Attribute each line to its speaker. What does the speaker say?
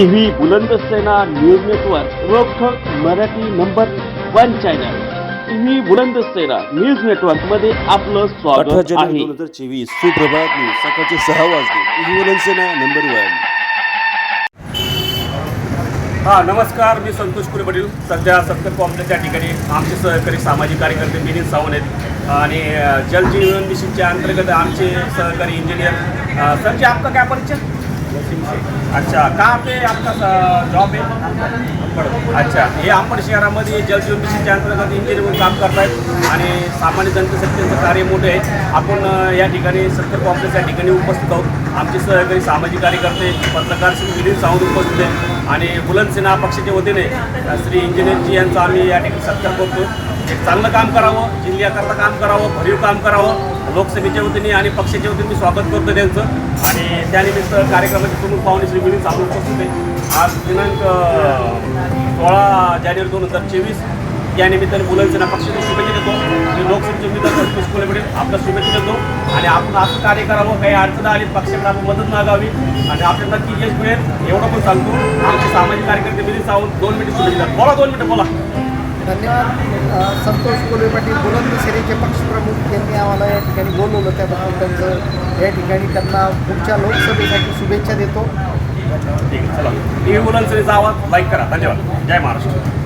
Speaker 1: TV Buland Sena news network रोखोक Marathi number one channel. TV Buland Sena news नेटवर्कमध्ये आपलं स्वागत आहे.
Speaker 2: दोन हजार चोवीस सुप्रभात. न्यूज सकाळचे सहा वाजले. टीव्ही वलन सेना नंबर वन.
Speaker 3: हा नमस्कार. मी संतोष कुरे पाटील सध्या सत्तर कॉम्प्लेक्स या ठिकाणी आमचे सहकारी सामाजिक कार्यकर्ते मिलिंद सावंत आहेत. आणि जल जीवन मिशनच्या अंतर्गत आमचे सहकारी इंजिनियर अ, सर जी आपका अच्छा कहाँ पे आपका जॉब है अच्छा हे आपण शहरामध्ये जल जीवन मिशनच्या अंतर्गत इंजिनियर म्हणून काम करतायत आणि सामान्य जनतेसाठी कार्य मोठे आहे. आपण या ठिकाणी सत्तर कॉम्प्लेक्स या ठिकाणी उपस्थित आहोत. आमचे सहकारी सामाजिक कार्यकर्ते पत्रकार श्री विलीन सावंत उपस्थित आहेत. आणि बुलंद सेना पक्षाच्या वतीने श्री इंजिनियरजी यांचं आम्ही या ठिकाणी सत्कार करतो एक चांगलं काम करावं जिल्ह्याकरता काम करावं भरीव काम करावं. लोकसभेच्या वतीने आणि पक्षाच्या वतीने मी स्वागत करतो त्यांचं. आणि त्यानिमित्त कार्यक्रमाचे प्रमुख पाहुणे श्री विनीत सावंत उपस्थित आहे आज दिनांक सोळा जानेवारी दोन हजार चोवीस यानिमित्ताने बुलंद सेना पक्षाची शुभेच्छा देतो. लोकसभेचे उमेदवार संतोष कोलेपडे आपला शुभेच्छा देतो. आणि आपण असं कार्य करावं काही अडचण आली पक्षाकडे आपण मदत मागावी. आणि आपल्याला नक्की यश मिळेल एवढं पण सांगतो. आमचे सामाजिक कार्यकर्ते मिलिंद सावंत दोन मिनिट शुभेच्छा. बोला दोन मिनिटं बोला.
Speaker 4: धन्यवाद. संतोष कोल्हे पाटील बुलंद सेनेचे पक्षप्रमुख यांनी आम्हाला या ठिकाणी बोलवलं. त्याबद्दल त्यांचं या ठिकाणी त्यांना पुढच्या लोकसभेसाठी शुभेच्छा देतो.
Speaker 3: ठीक आहे चला. टी व्ही बुलंद सेनेचा आवाज लाईक करा. धन्यवाद. जय महाराष्ट्र.